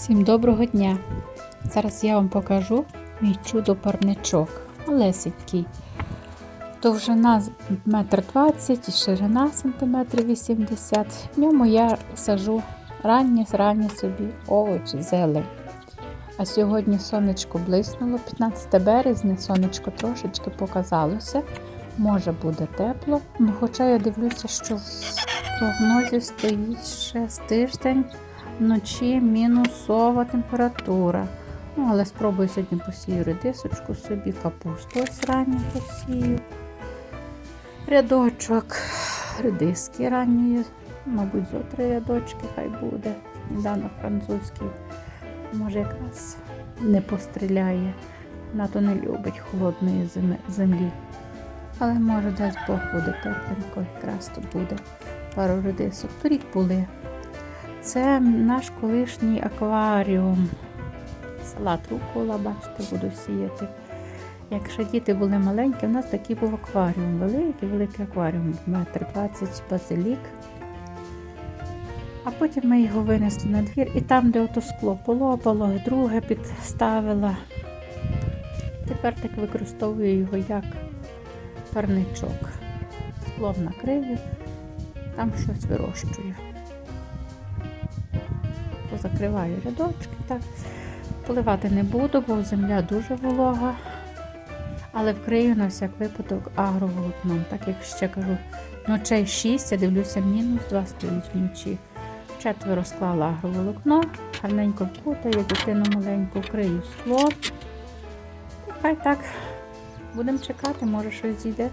Всім доброго дня! Зараз я вам покажу мій чудо-парничок. Малесенький. Довжина 1,20 м і ширина см 80 В ньому я сажу ранні ранні собі овочі, зелень. А сьогодні сонечко блиснуло, 15 березня, сонечко трошечки показалося. Може буде тепло, ну хоча я дивлюся, що в прогнозі стоїть ще з тиждень вночі мінусова температура. Ну, але спробую сьогодні посію редисочку собі, капусту ось ранню посію. Рядочок, редиски ранні, мабуть, зо три рядочки хай буде. Сніданок французький. Може, якраз не постріляє. Вона то не любить холодної землі. Але може десь Бог буде тепленько, якраз то буде пару редисок. Торік були. Це наш колишній акваріум. Салат рукола, бачите, буду сіяти. Якщо діти були маленькі, у нас такий був акваріум, великий, великий акваріум, метр двадцять базилік. А потім ми його винесли на двір і там, де ото скло полопало, друге підставила. Тепер так використовую його як парничок. Склом накрию, там щось вирощую позакриваю рядочки. Так. Поливати не буду, бо земля дуже волога. Але вкрию на всяк випадок агроволокном. Так як ще кажу, ночей 6, я дивлюся, мінус 2 стоїть вночі. Четверо склала агроволокно, гарненько вкутаю, дитину маленьку вкрию скло. Хай так. Будемо чекати, може щось зійде.